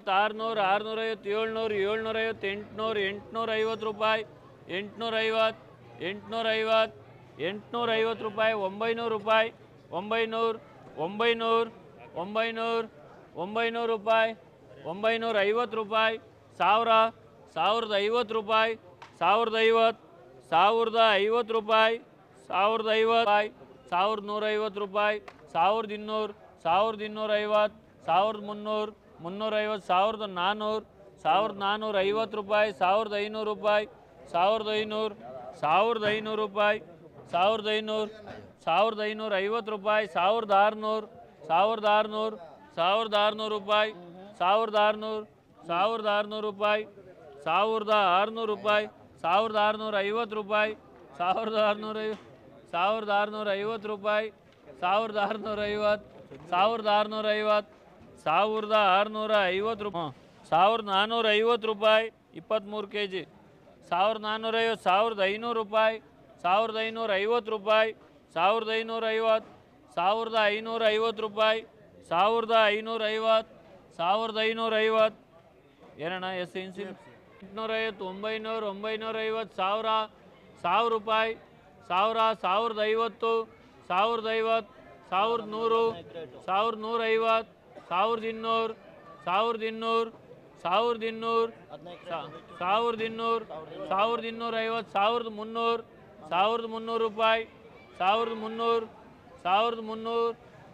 ಐನೂರೈವತ್ತು ಆರುನೂರು, ಆರುನೂರೈವತ್ತು, ಏಳ್ನೂರು ಐವತ್ತು ಎಂಟುನೂರು ಎಂಟುನೂರ ಐವತ್ತು ರೂಪಾಯಿ, ಎಂಟುನೂರೈವತ್ತು ಎಂಟುನೂರ ಐವತ್ತು ರೂಪಾಯಿ, ಒಂಬೈನೂರು ರೂಪಾಯಿ, ಒಂಬೈನೂರು ಒಂಬೈನೂರು ಒಂಬೈನೂರು ಒಂಬೈನೂರು ರೂಪಾಯಿ ಒಂಬೈನೂರ ಐವತ್ತು ರೂಪಾಯಿ, ಸಾವಿರ, ಸಾವಿರದ ಐವತ್ತು ರೂಪಾಯಿ, ಸಾವಿರದ ಐವತ್ತು ಸಾವಿರದ ಐವತ್ತು ರೂಪಾಯಿ, ಸಾವಿರದ ಐವತ್ತು ರೂಪಾಯಿ, ಸಾವಿರದ ನೂರೈವತ್ತು ರೂಪಾಯಿ, ಸಾವಿರದ ಇನ್ನೂರು, ಸಾವಿರದ ಇನ್ನೂರ ಐವತ್ತು ಸಾವಿರದ ಮುನ್ನೂರು ಮುನ್ನೂರೈವತ್ತು ಸಾವಿರದ ನಾನ್ನೂರು ಸಾವಿರದ ನಾನ್ನೂರ ಐವತ್ತು ರೂಪಾಯಿ, ಸಾವಿರದ ಐನೂರು ರೂಪಾಯಿ, ಸಾವಿರದ ಐನೂರು ಸಾವಿರದ ಐನೂರು ರೂಪಾಯಿ, ಸಾವಿರದ ಐನೂರು, ಸಾವಿರದ ಐನೂರ ಐವತ್ತು ರೂಪಾಯಿ, ಸಾವಿರದ ಆರುನೂರು ಸಾವಿರದ ಆರುನೂರು ಸಾವಿರದ ಆರುನೂರು ರೂಪಾಯಿ, ಸಾವಿರದ ಆರುನೂರು ಸಾವಿರದ ಆರುನೂರು ರೂಪಾಯಿ, ಸಾವಿರದ ಆರುನೂರು ರೂಪಾಯಿ, ಸಾವಿರದ ಆರುನೂರ ಐವತ್ತು ರೂಪಾಯಿ, ಸಾವಿರದ ಆರುನೂರ ಸಾವಿರದ ಆರುನೂರ ಐವತ್ತು ರೂಪಾಯಿ, ಸಾವಿರದ ಆರುನೂರ ಐವತ್ತು, ಸಾವಿರದ ಆರುನೂರ ಐವತ್ತು ಸಾವಿರದ ಆರುನೂರ ಐವತ್ತು ರೂಪಾಯಿ ಸಾವಿರದ ನಾನ್ನೂರ ಐವತ್ತು ರೂಪಾಯಿ ಇಪ್ಪತ್ತ್ಮೂರು ಕೆ ಜಿ ಸಾವಿರದ ನಾನ್ನೂರೈವತ್ತು ಸಾವಿರದ ಐನೂರು ರೂಪಾಯಿ, ಸಾವಿರದ ಐನೂರ ಐವತ್ತು ರೂಪಾಯಿ, ಸಾವಿರದ ಐನೂರ ಐವತ್ತು, ಸಾವಿರದ ಐನೂರ ಐವತ್ತು ರೂಪಾಯಿ, ಸಾವಿರದ ಐನೂರ ಐವತ್ತು, ಸಾವಿರದ ಐನೂರ ಐವತ್ತು. ಏನಣ್ಣ, ಎಸ್ ಇನ್ಸಿ ಎಂಟುನೂರೈವತ್ತು ಒಂಬೈನೂರು, ಒಂಬೈನೂರ ಐವತ್ತು, ಸಾವಿರ ಸಾವಿರ ರೂಪಾಯಿ, ಸಾವಿರ, ಸಾವಿರದ ಐವತ್ತು ಸಾವಿರದ ಐವತ್ತು, ಸಾವಿರದ ನೂರು, ಸಾವಿರದ ನೂರ ಐವತ್ತು ಸಾವಿರದ ಇನ್ನೂರು ಸಾವಿರದ ಇನ್ನೂರು ಸಾವಿರದ ಇನ್ನೂರು ಸಾವಿರದ ಇನ್ನೂರು ಸಾವಿರದ ಇನ್ನೂರ ಐವತ್ತು ಸಾವಿರದ ಮುನ್ನೂರು ಸಾವಿರದ ಮುನ್ನೂರು ರೂಪಾಯಿ ಸಾವಿರದ ಮುನ್ನೂರು ಸಾವಿರದ ಮುನ್ನೂರು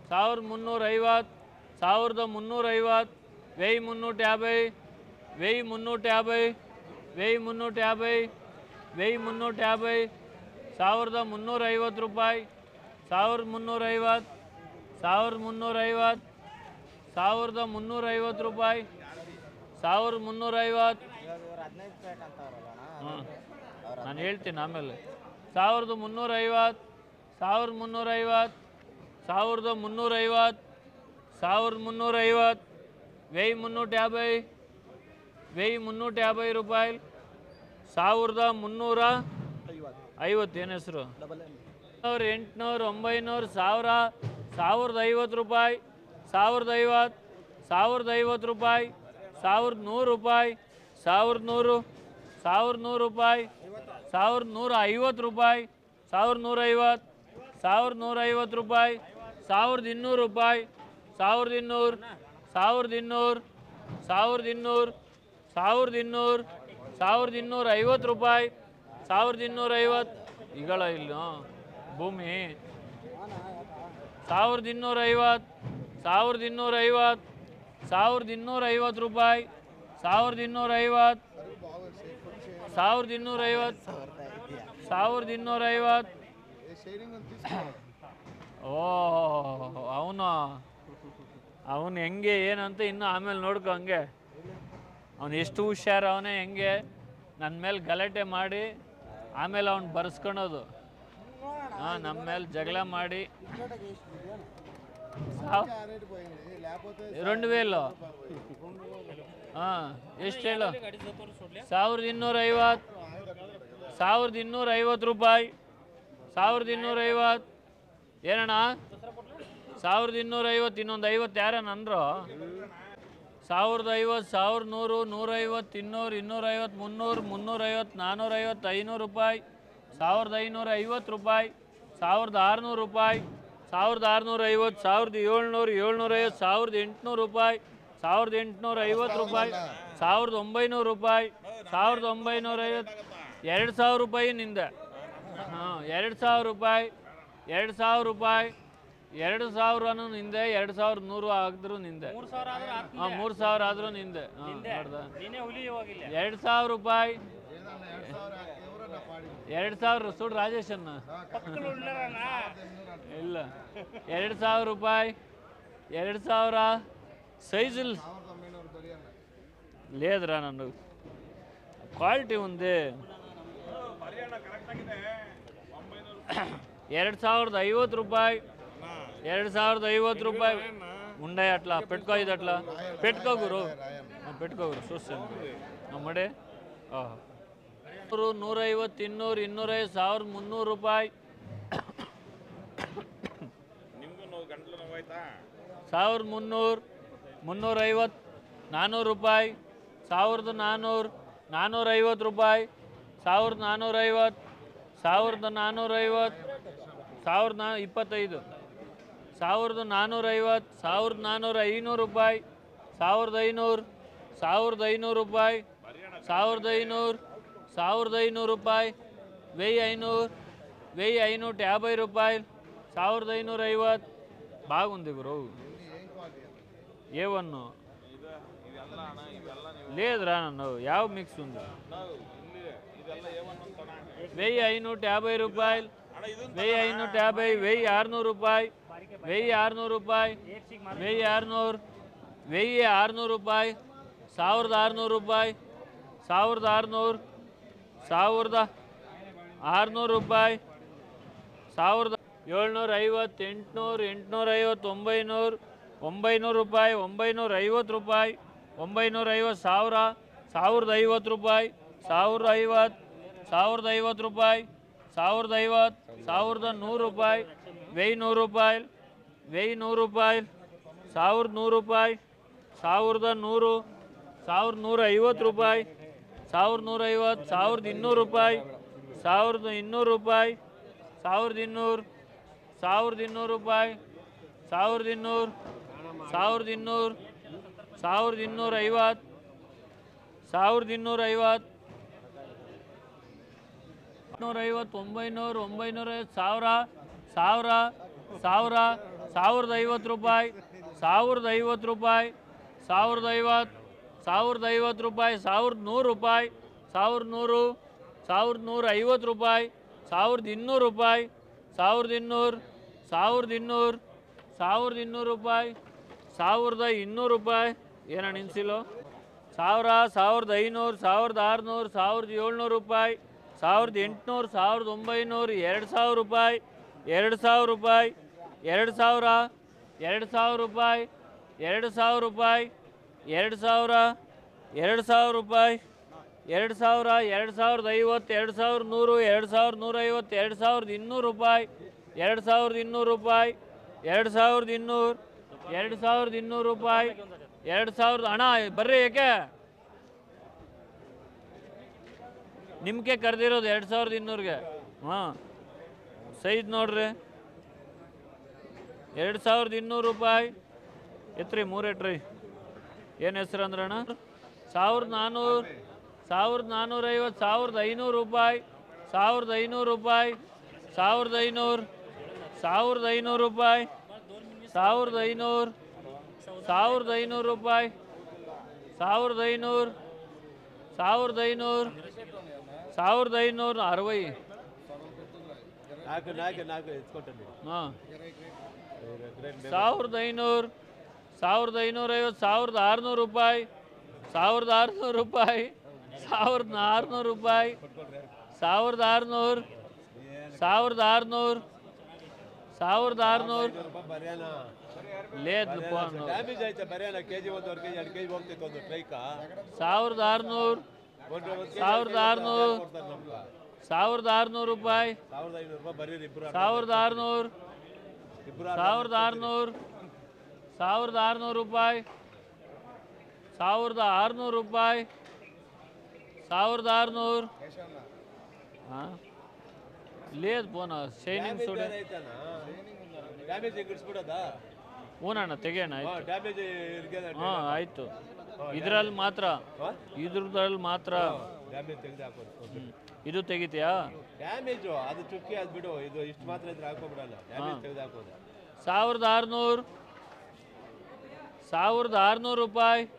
ಸಾವಿರದ ಮುನ್ನೂರ ಐವತ್ತು ಸಾವಿರದ ಮುನ್ನೂರ ಐವತ್ತು వెయ్యి మున్నూట యాభై వెయ్యి మున్నూట యాభై వెయ్యి మున్నూట యాభై వెయ్యి మున్నూట యాభై ಸಾವಿರದ ಮುನ್ನೂರ ಐವತ್ತು ರೂಪಾಯಿ ಸಾವಿರದ ಮುನ್ನೂರ ಐವತ್ತು ಸಾವಿರದ ಮುನ್ನೂರ ಐವತ್ತು ಸಾವಿರದ ಮುನ್ನೂರ ಐವತ್ತು ರೂಪಾಯಿ ಸಾವಿರದ ಮುನ್ನೂರ ಐವತ್ತು ಹಾಂ ನಾನು ಹೇಳ್ತೀನಿ ಆಮೇಲೆ ಸಾವಿರದ ಮುನ್ನೂರ ಐವತ್ತು ಸಾವಿರದ ಮುನ್ನೂರ ಐವತ್ತು ಸಾವಿರದ ಮುನ್ನೂರ ಐವತ್ತು ಸಾವಿರದ ಮುನ್ನೂರ ಐವತ್ತು వెయ్యి మున్నూట యాభై వెయ్యి మున్నూట యాభై రూపాయలు ಸಾವಿರದ ಮುನ್ನೂರ ಐವತ್ತು ಏನು ಹೆಸರು ಸಾವಿರ ಎಂಟುನೂರು ಒಂಬೈನೂರು ಸಾವಿರ ಸಾವಿರದ ಐವತ್ತು ರೂಪಾಯಿ ಸಾವಿರದ ಐವತ್ತು ಸಾವಿರದ ಐವತ್ತು ರೂಪಾಯಿ, ಸಾವಿರದ ನೂರು ರೂಪಾಯಿ, ಸಾವಿರದ ನೂರು ಸಾವಿರದ ನೂರು ರೂಪಾಯಿ, ಸಾವಿರದ ನೂರ ಐವತ್ತು ರೂಪಾಯಿ, ಸಾವಿರದ ನೂರ ಐವತ್ತು ಸಾವಿರದ ನೂರ ಐವತ್ತು ರೂಪಾಯಿ, ಸಾವಿರದ ಇನ್ನೂರು ರೂಪಾಯಿ, ಸಾವಿರದ ಇನ್ನೂರು ಸಾವಿರದ ಇನ್ನೂರು ಸಾವಿರದ ಇನ್ನೂರು ಸಾವಿರದ ಇನ್ನೂರು, ಸಾವಿರದ ಇನ್ನೂರ ಐವತ್ತು ರೂಪಾಯಿ, ಸಾವಿರದ ಇನ್ನೂರ ಐವತ್ತು ಈಗಳ ಇಲ್ಲ ಭೂಮಿ. ಸಾವಿರದ ಇನ್ನೂರ ಐವತ್ತು ಸಾವಿರದ ಇನ್ನೂರೈವತ್ತು ಸಾವಿರದ ಇನ್ನೂರೈವತ್ತು ರೂಪಾಯಿ, ಸಾವಿರದ ಇನ್ನೂರೈವತ್ತು, ಸಾವಿರದ ಇನ್ನೂರ ಐವತ್ತು ಸಾವಿರದ ಇನ್ನೂರ ಐವತ್ತು ಓಹೋ ಅವನು ಅವನು ಹೆಂಗೆ, ಏನಂತ ಇನ್ನು ಆಮೇಲೆ ನೋಡ್ಕೊ ಹಂಗೆ. ಅವನು ಎಷ್ಟು ಹುಷಾರು, ಅವನೇ ಹೆಂಗೆ ನನ್ನ ಮೇಲೆ ಗಲಾಟೆ ಮಾಡಿ, ಆಮೇಲೆ ಅವ್ನು ಬರ್ಸ್ಕೊಳೋದು. ಹಾಂ ನಮ್ಮ ಮೇಲೆ ಜಗಳ ಮಾಡಿ. రెండు వేలు ಹಾಂ ಎಷ್ಟು ಹೇಳು ಸಾವಿರದ ಇನ್ನೂರ ಐವತ್ತು ಸಾವಿರದ ಇನ್ನೂರ ಐವತ್ತು ರೂಪಾಯಿ ಸಾವಿರದ ಇನ್ನೂರ ಐವತ್ತು ಏನಣ್ಣ ಸಾವಿರದ ಇನ್ನೂರ ಐವತ್ತು ಇನ್ನೊಂದು ಐವತ್ತು ಯಾರನ್ನ ಅಂದ್ರು ಸಾವಿರದ ಐವತ್ತು ಸಾವಿರದ ನೂರು ನೂರೈವತ್ತು ಇನ್ನೂರು ಇನ್ನೂರೈವತ್ತು ಮುನ್ನೂರು ಮುನ್ನೂರೈವತ್ತು ನಾನ್ನೂರೈವತ್ತು ಐನೂರು ರೂಪಾಯಿ ಸಾವಿರದ ಐನೂರ ಐವತ್ತು ರೂಪಾಯಿ ಸಾವಿರದ ಆರುನೂರು ರೂಪಾಯಿ ಸಾವಿರದ ಆರುನೂರ ಐವತ್ತು ಸಾವಿರದ ಏಳ್ನೂರು ಏಳ್ನೂರೈವತ್ತು ಸಾವಿರದ ಎಂಟುನೂರು ರೂಪಾಯಿ ಸಾವಿರದ ಎಂಟುನೂರ ಐವತ್ತು ರೂಪಾಯಿ ಸಾವಿರದ ಒಂಬೈನೂರು ರೂಪಾಯಿ ಸಾವಿರದ ಒಂಬೈನೂರ ಐವತ್ತು ಎರಡು ಸಾವಿರ ರೂಪಾಯಿ ನಿಂದೆ. ಹಾಂ ಎರಡು ಸಾವಿರ ರೂಪಾಯಿ ಎರಡು ಸಾವಿರ ರೂಪಾಯಿ ಎರಡು ಸಾವಿರನೂ ನಿಂದೆ ಎರಡು ಸಾವಿರದ ನೂರು ಆಗಿದ್ರು ನಿಂದೆ. ಹಾಂ ಮೂರು ಸಾವಿರ ಆದರೂ ನಿಂದೆ. ಹಾಂ ಎರಡು ಸಾವಿರ ರೂಪಾಯಿ ಎರಡು ಸಾವಿರ ಸುಡು ರಾಜೇಶನ್ನ ಇಲ್ಲ ಎರಡು ಸಾವಿರ ರೂಪಾಯಿ ಎರಡು ಸಾವಿರ సైజు లేదురా నన్ను క్వాలిటీ ఉంది ಎರಡು ಸಾವಿರದ ಐವತ್ತು ರೂಪಾಯಿ ಎರಡು ಸಾವಿರದ ಐವತ್ತು ರೂಪಾಯಿ ఉండే అట్లా పెట్టుకో ఇది అట్లా పెట్టుకో గురు ఆ, పెట్టుకో గురు చూస్తాను నమ్మడే ನೂರು ನೂರೈವತ್ತು ಇನ್ನೂರು ಇನ್ನೂರೈದು ಸಾವಿರದ ಮುನ್ನೂರು ರೂಪಾಯಿ. ಸಾವಿರದ ಮುನ್ನೂರು ಮುನ್ನೂರೈವತ್ತು ನಾನ್ನೂರು ರೂಪಾಯಿ. ಸಾವಿರದ ನಾನ್ನೂರು ನಾನ್ನೂರೈವತ್ತು ರೂಪಾಯಿ. ಸಾವಿರದ ನಾನ್ನೂರೈವತ್ತು ಸಾವಿರದ ನಾನ್ನೂರೈವತ್ತು ಸಾವಿರದ ನಾ ಇಪ್ಪತ್ತೈದು. ಸಾವಿರದ ನಾನ್ನೂರೈವತ್ತು ಸಾವಿರದ ನಾನ್ನೂರ ಐನೂರು ರೂಪಾಯಿ. ಸಾವಿರದ ಐನೂರು ಸಾವಿರದ ಐನೂರು ರೂಪಾಯಿ. ಸಾವಿರದ ಐನೂರು ಸಾವಿರದ ಐನೂರು ರೂಪಾಯಿ, ವೆಯ್ ಐನೂರು, ವೆಯ್ ಐನೂಟ ಯಾಭೈ ರೂಪಾಯಿ, ಸಾವಿರದ ಐನೂರ ಐವತ್ತು ಬಾಗುಂದು ಇವರು ಏ ಲೇದ್ರ ನಾನು? ಯಾವ ಮಿಕ್ಸ್ ಒಂದು ವೆಯ್ ಐನೂಟ ಯಾಭೈ ರೂಪಾಯಿ, ವೆಯ್ ಐನೂಟ ಯಾಭೈ ವೆಯ್ ಆರುನೂರು ರೂಪಾಯಿ, ವೆಯ್ ಆರುನೂರು ರೂಪಾಯಿ, ವೆಯ್ ಆರುನೂರು ವೆಯ್ ಆರುನೂರು ರೂಪಾಯಿ, ಸಾವಿರದ ಆರುನೂರು ರೂಪಾಯಿ, ಸಾವಿರದ ಆರುನೂರು ಸಾವಿರದ ಆರುನೂರು ರೂಪಾಯಿ, ಸಾವಿರದ ಏಳ್ನೂರ ಐವತ್ತು, ಎಂಟುನೂರು, ಎಂಟುನೂರ ಐವತ್ತು, ಒಂಬೈನೂರು ಒಂಬೈನೂರು ರೂಪಾಯಿ, ಒಂಬೈನೂರ ಐವತ್ತು ರೂಪಾಯಿ, ಒಂಬೈನೂರ ಐವತ್ತು ಸಾವಿರ, ಸಾವಿರದ ಐವತ್ತು ರೂಪಾಯಿ, ಸಾವಿರದ ಐವತ್ತು ಸಾವಿರದ ಐವತ್ತು ರೂಪಾಯಿ, ಸಾವಿರದ ಐವತ್ತು, ಸಾವಿರದ ನೂರು ರೂಪಾಯಿ ವೆಯ್ ನೂರು ರೂಪಾಯಿ ವೆಯ್ ನೂರು ರೂಪಾಯಿ, ಸಾವಿರದ ನೂರು ರೂಪಾಯಿ, ಸಾವಿರದ ನೂರು, ಸಾವಿರದ ನೂರ ಐವತ್ತು ರೂಪಾಯಿ ಸಾವಿರದ ನೂರ ಐವತ್ತು ಸಾವಿರದ ಇನ್ನೂರು ರೂಪಾಯಿ, ಸಾವಿರದ ಇನ್ನೂರು ರೂಪಾಯಿ ಸಾವಿರದ ಇನ್ನೂರು ಸಾವಿರದ ಇನ್ನೂರು ರೂಪಾಯಿ ಸಾವಿರದ ಇನ್ನೂರು ಸಾವಿರದ ಇನ್ನೂರು ಸಾವಿರದ ಇನ್ನೂರ ಐವತ್ತು ಸಾವಿರದ ಇನ್ನೂರ ಐವತ್ತು ನೂರ ಐವತ್ತು ಒಂಬೈನೂರು ಒಂಬೈನೂರ ಸಾವಿರ ಸಾವಿರ ಸಾವಿರ ಸಾವಿರದ ಐವತ್ತು ರೂಪಾಯಿ ಸಾವಿರದ ಐವತ್ತು ರೂಪಾಯಿ ಸಾವಿರದ ಐವತ್ತು ಸಾವಿರದ ಐವತ್ತು ರೂಪಾಯಿ, ಸಾವಿರದ ನೂರು ರೂಪಾಯಿ, ಸಾವಿರದ ನೂರು, ಸಾವಿರದ ನೂರ ಐವತ್ತು ರೂಪಾಯಿ, ಸಾವಿರದ ಇನ್ನೂರು ರೂಪಾಯಿ, ಸಾವಿರದ ಇನ್ನೂರು ಸಾವಿರದ ಇನ್ನೂರು ಸಾವಿರದ ಇನ್ನೂರು ರೂಪಾಯಿ, ಸಾವಿರದ ಇನ್ನೂರು ರೂಪಾಯಿ. ಏನೋ ನಿನ್ಸಿಲ್ಲೋ ಸಾವಿರ, ಸಾವಿರದ ಐನೂರು, ಸಾವಿರದ ಆರುನೂರು, ಸಾವಿರದ ಏಳ್ನೂರು ರೂಪಾಯಿ, ಸಾವಿರದ ಎಂಟುನೂರು, ಸಾವಿರದ ಒಂಬೈನೂರು, ಎರಡು ಸಾವಿರ ರೂಪಾಯಿ, ಎರಡು ಸಾವಿರ ರೂಪಾಯಿ, ಎರಡು ಸಾವಿರ ಎರಡು ಸಾವಿರ ರೂಪಾಯಿ, ಎರಡು ಸಾವಿರ ರೂಪಾಯಿ. ಎರಡು ಸಾವಿರ ಎರಡು ಸಾವಿರ ರೂಪಾಯಿ ಎರಡು ಸಾವಿರ ಎರಡು ಸಾವಿರದ ಐವತ್ತು ಎರಡು ಸಾವಿರದ ನೂರು ಎರಡು ಸಾವಿರದ ನೂರೈವತ್ತು ಎರಡು ಸಾವಿರದ ಇನ್ನೂರು ರೂಪಾಯಿ ಎರಡು ಸಾವಿರದ ಇನ್ನೂರು ರೂಪಾಯಿ ಎರಡು ಸಾವಿರದ ಇನ್ನೂರು ಎರಡು ಸಾವಿರದ ಇನ್ನೂರು ರೂಪಾಯಿ ಎರಡು ಸಾವಿರದ ಹಣ ಬರ್ರಿ ಏಕೆ ನಿಮಗೆ ಕರೆದಿರೋದು ಎರಡು ಸಾವಿರದ ಇನ್ನೂರಿಗೆ ಹಾಂ ಸೈಜ್ ನೋಡ್ರಿ ಎರಡು ಸಾವಿರದ ಇನ್ನೂರು ರೂಪಾಯಿ ಎತ್ರಿ ಮೂರು ಎಟ್ರಿ ಏನು ಹೆಸರು ಅಂದ್ರಣ್ಣ ಸಾವಿರದ ನಾನ್ನೂರು ಸಾವಿರದ ನಾನ್ನೂರೈವತ್ತು ಸಾವಿರದ ಐನೂರು ರೂಪಾಯಿ ಸಾವಿರದ ಐನೂರು ರೂಪಾಯಿ ಸಾವಿರದ ಐನೂರು ಸಾವಿರದ ಐನೂರು ರೂಪಾಯಿ ಸಾವಿರದ ಐನೂರು ಸಾವಿರದ ಐನೂರು ರೂಪಾಯಿ ಸಾವಿರದ ಐನೂರು ಸಾವಿರದ ಐನೂರು ಸಾವಿರದ ಐನೂರು ಅರವೈ. ಹಾಂ. ಸಾವಿರದ ಐನೂರು ಸಾವಿರದ ಐನೂರೈವತ್ತು ಸಾವಿರದ ಆರುನೂರು ರೂಪಾಯಿ ಸಾವಿರದ ಆರುನೂರು ರೂಪಾಯಿ ಸಾವಿರದ ಆರುನೂರು ರೂಪಾಯಿ ಸಾವಿರದ ಆರುನೂರು ಸಾವಿರದ ಆರುನೂರು ಸಾವಿರದ ಆರುನೂರು. ಸಾವಿರದ ಆರುನೂರು ಸಾವಿರದ ಆರುನೂರು ಸಾವಿರದ ಆರುನೂರು ರೂಪಾಯಿ ಐನೂರು ಸಾವಿರದ ಆರುನೂರು ಸಾವಿರದ ಆರುನೂರು. ಸಾವಿರದ ಆರುನೂರು ರೂಪಾಯಿ ಸಾವಿರದ ಆರುನೂರು ರೂಪಾಯಿ ಸಾವಿರದ ಆರುನೂರು ಹಾಂ లేదు పోనా ಶೈನಿಂಗ್ ಡ್ಯಾಮೇಜ್ ಸೋಡೆ ಬೇರೆ ಐತನ ಡ್ಯಾಮೇಜ್ ಎಗ್ಗಿಡ್ಸ್ಬಿಡೋದಾ ಹ್ಞೂನಣ್ಣ ತೆಗೆಯೋಣ ಆಯ್ತು ಹಾಂ ಡ್ಯಾಮೇಜ್ ಇರ್ಗೆ ಹಾಂ ಆಯಿತು ಇದರಲ್ಲಿ ಮಾತ್ರ ಇದ್ರದ್ರಲ್ಲಿ ಮಾತ್ರ ಡ್ಯಾಮೇಜ್ ತೆಗೆದು ಹಾಕೋದು ಹ್ಮ್. ಇದು ತೆಗಿತೀಯಾ ಡ್ಯಾಮೇಜು ಅದು ಚುಕ್ಕಿ ಅದು ಬಿಡು ಇದು ಇಷ್ಟು ಮಾತ್ರ ಇದ್ರೆ ಹಾಕೋಬಿಡಲ್ಲ ಡ್ಯಾಮೇಜ್ ತೆಗೆದು ಹಾಕೋದು ಸಾವಿರದ ಆರುನೂರು ಸಾವಿರದ ಆರುನೂರು ರೂಪಾಯಿ.